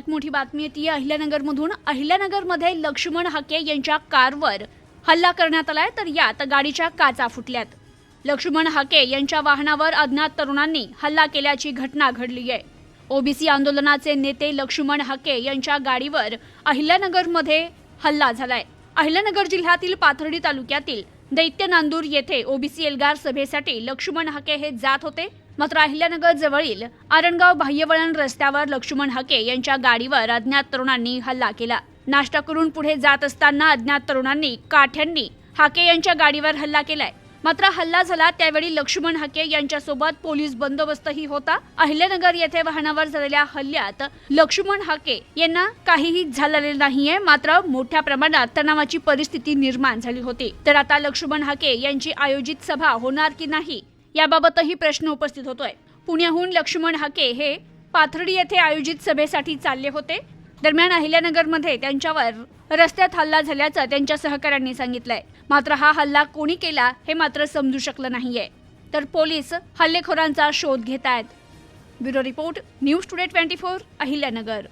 एक मोठी बातमी येते. अहिल्यानगरमधून अहिल्यानगरमध्ये लक्ष्मण हाके यांच्या कारवर हल्ला करण्यात आलाय. तर यात गाडीच्या काचा फुटल्यात. लक्ष्मण हाके यांच्या वाहनावर अज्ञात तरुणांनी हल्ला केल्याची घटना घडली आहे. ओबीसी आंदोलनाचे नेते लक्ष्मण हाके यांच्या गाडीवर अहिल्यानगरमध्ये हल्ला झालाय. अहिल्यानगर जिल्ह्यातील पाथर्डी तालुक्यातील दैत्य नांदूर येथे ओबीसी एल्गार सभेसाठी लक्ष्मण हाके हे जात होते. मात्र अहिल्यानगर जवळील आरणगाव बाह्यवळण रस्त्यावर लक्ष्मण हाके यांच्या गाडीवर अज्ञात तरुणांनी हल्ला केला. नाश्ता करून पुढे जात असताना अज्ञात तरुणांनी काठ्यांनी हाके यांच्या गाडीवर हल्ला केलाय. मात्र हल्ला झाला त्यावेळी लक्ष्मण हाके यांच्यासोबत पोलीस बंदोबस्तही होता. अहिल्यानगर येथे वाहनावर झालेल्या हल्ल्यात लक्ष्मण हाके यांना काहीही झालेले नाहीये मात्र मोठ्या प्रमाणात तणावाची परिस्थिती निर्माण झाली होती. तर आता लक्ष्मण हाके यांची आयोजित सभा होणार की नाही याबाबतही प्रश्न उपस्थित होतोय. पुण्याहून लक्ष्मण हाके हे पाथर्डी येथे आयोजित सभेसाठी चालले होते. दरम्यान अहिल्यानगरमध्ये त्यांच्यावर रस्त्यात हल्ला झाल्याचं त्यांच्या सहकाऱ्यांनी सांगितलंय. मात्र हा हल्ला कोणी केला हे मात्र समजू शकलं नाहीये. तर पोलीस हल्लेखोरांचा शोध घेत आहेत bureau report news today twenty four Ahilyanagar.